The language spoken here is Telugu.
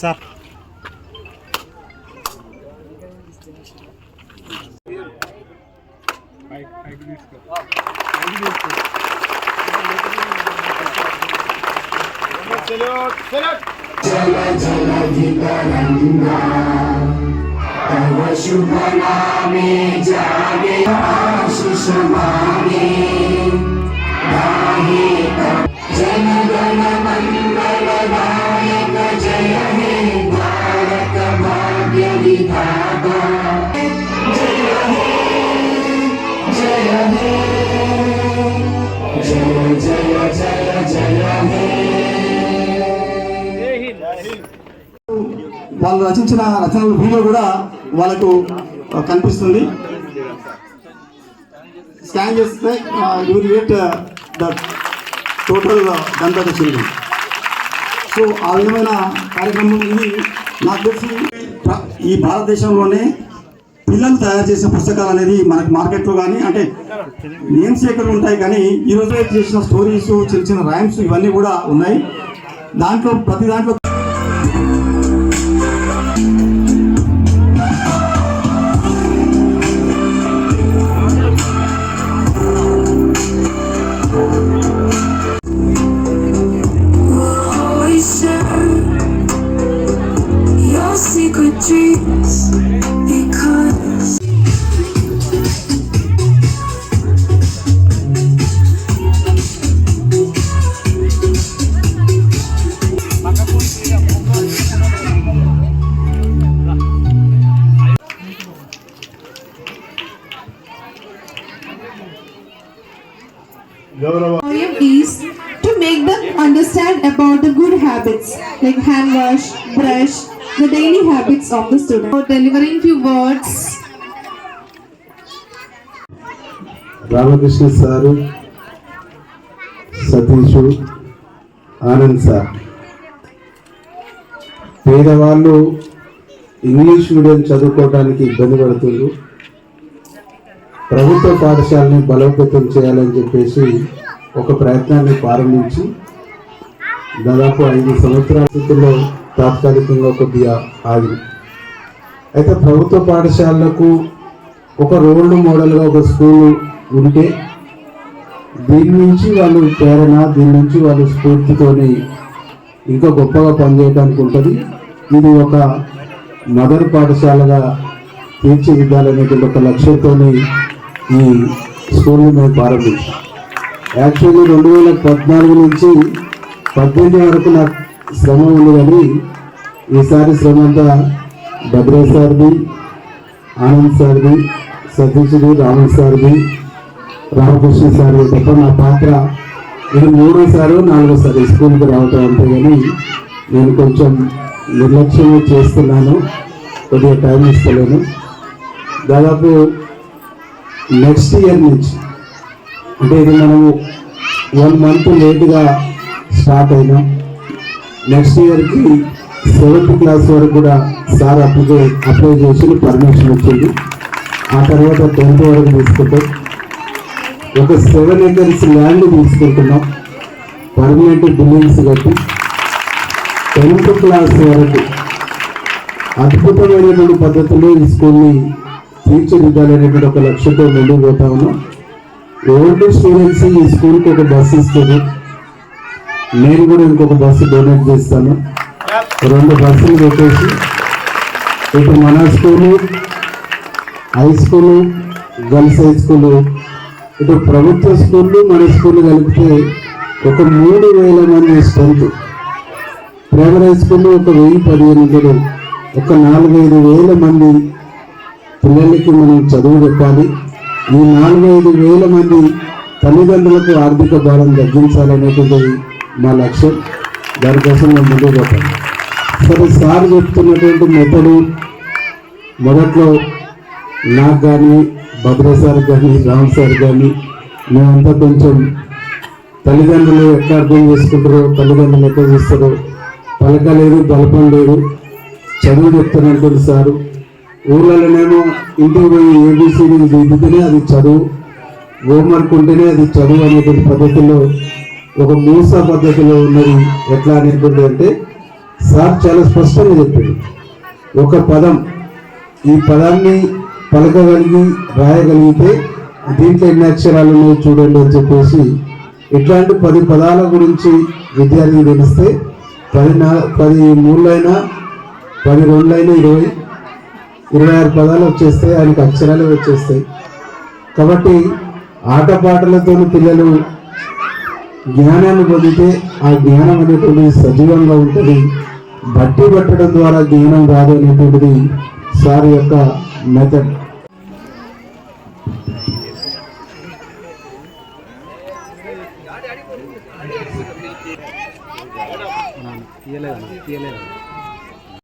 Sağ. Selam. Selam. Selam. Selam. तव शुभनामे जागे आशिष मागे రచించిన రచనల వీడియో కూడా వాళ్ళకు కనిపిస్తుంది. స్కాన్ చేస్తే యూ గెట్ ద టోటల్ గంట చిల్డ్రన్ సో ఆ విధమైన కార్యక్రమం ఇది నాకు తెలిసి ఈ భారతదేశంలోనే పిల్లలు తయారు చేసిన పుస్తకాలు అనేది మనకు మార్కెట్లో కానీ అంటే నేమ్ ఎక్కడ ఉంటాయి కానీ ఈ రోజు చేసిన స్టోరీస్ చిన్న చిన్న రైమ్స్ ఇవన్నీ కూడా ఉన్నాయి. దాంట్లో ప్రతి దాంట్లో is to make them understand about the good habits like hand wash, brush, the daily habits of the student. For delivering few words, Ramakrishna sir Satish Anand sir. పేదవాళ్ళు ఇంగ్లీష్ మీడియం చదువుకోవడానికి ఇబ్బంది పడుతుండ్రు. ప్రభుత్వ పాఠశాలని బలోపేతం చేయాలని చెప్పేసి ఒక ప్రయత్నాన్ని ప్రారంభించి దాదాపు ఐదు సంవత్సరాల స్థితిలో తాత్కాలికంగా కొద్దిగా ఆగింది అయితే ప్రభుత్వ పాఠశాలలకు ఒక రోల్ మోడల్గా ఒక స్కూల్ ఉంటే దీని నుంచి వాళ్ళు ప్రేరణ దీని నుంచి వాళ్ళు స్ఫూర్తితోని ఇంకా గొప్పగా పనిచేయడానికి ఉంటుంది. ఇది ఒక మదర్ పాఠశాలగా తీర్చిదిద్దాలనేటువంటి ఒక లక్ష్యంతో ఈ స్కూల్ని మేము ప్రారంభించాం యాక్చువల్లీ రెండు వేల పద్నాలుగు నుంచి పద్దెనిమిది వరకు నాకు శ్రమ ఉంది కానీ ఈసారి శ్రమ అంతా భద్రే సార్ది ఆనంద్ సార్ది సతీష్ది రామన్ సార్ది రామకృష్ణ సార్ తప్ప నా పాత్ర ఇది మూడోసారి నాలుగోసారి స్కూల్కి రావటం అంతే కానీ నేను కొంచెం నిర్లక్ష్యంగా చేస్తున్నాను. కొద్దిగా టైం ఇస్తలేను. దాదాపు నెక్స్ట్ ఇయర్ నుంచి అంటే ఇది మనము వన్ మంత్ లేట్గా స్టార్ట్ అయినాం. నెక్స్ట్ ఇయర్కి సెవెంత్ క్లాస్ వరకు కూడా సార్ అప్లై అప్లై చేసి పర్మిషన్ వచ్చింది ఆ తర్వాత టెన్త్ వరకు తీసుకుంటాం. ఒక సెవెన్ ఎకర్స్ ల్యాండ్ తీసుకుంటున్నాం. పర్మనెంట్ బిల్డింగ్స్ కట్టి. టెన్త్ క్లాస్ వరకు అద్భుతమైనటువంటి పద్ధతిలో ఈ స్కూల్ని తీర్చిదిద్దాలనేటువంటి ఒక లక్ష్యంతో ముందుకు పోతా ఉన్నాం. ఓల్డ్ స్టూడెంట్స్ ఈ స్కూల్కి ఒక బస్సు ఇస్తారు నేను కూడా ఇంకొక బస్సు డొనేట్ చేస్తాను. రెండు బస్సులు పెట్టేసి ఇటు మన school high school girls high school ఇటు ప్రభుత్వ స్కూళ్ళు మన స్కూళ్ళు కలిపితే ఒక మూడు వేల మంది స్ట్రెంత్ ప్రైమరీ స్కూల్లో ఒక వెయ్యి పదిహేను వందలు ఒక నాలుగైదు వేల మంది పిల్లలకి మనం చదువు పెట్టాలి. ఈ నాలుగైదు వేల మంది తల్లిదండ్రులకు ఆర్థిక భారం తగ్గించాలనేటువంటిది మా లక్ష్యం దానికోసం మేము ముందుకు పోతాం సరే సార్ చెప్తున్నటువంటి మెథడు మొదట్లో నాకు కానీ భద్ర సార్ కానీ రామ్ సార్ కానీ మేమంతా కొంచెం తల్లిదండ్రులు ఎట్లా అర్థం చేసుకుంటారో తల్లిదండ్రులు ఎట్లా చూస్తారో పలకలేదు బలపం లేదు చదువు చెప్తున్నటువంటి సారు. ఊళ్ళలోనేమో ఇంటికి పోయి ఏబిసిడి దిద్దుతేనే అది చదువు. హోంవర్క్ ఉంటేనే అది చదువు అనేటువంటి పద్ధతిలో ఒక మూస పద్ధతిలో ఉన్నది ఎట్లా అనేటువంటి అంటే సార్ చాలా స్పష్టంగా చెప్పాడు. ఒక పదం ఈ పదాన్ని పలకగలిగి రాయగలిగితే దీంట్లో ఎన్ని అక్షరాలు ఉన్నాయో చూడండి అని చెప్పేసి ఇట్లాంటి పది పదాల గురించి విద్యార్థికి తెలిస్తే పది నా పది మూడులైనా పది రెండులైనా ఇరవై ఇరవై ఆరు పదాలు వచ్చేస్తాయి ఆయనకి అక్షరాలు వచ్చేస్తాయి. కాబట్టి ఆటపాటలతో పిల్లలు జ్ఞానాన్ని పొందితే ఆ జ్ఞానం అనేటువంటిది సజీవంగా ఉంటుంది. బట్టి పట్టడం ద్వారా జ్ఞానం రాదు అనేటువంటిది సార్ యొక్క మెథడ్ తీయలేదన్నా తీయలేదు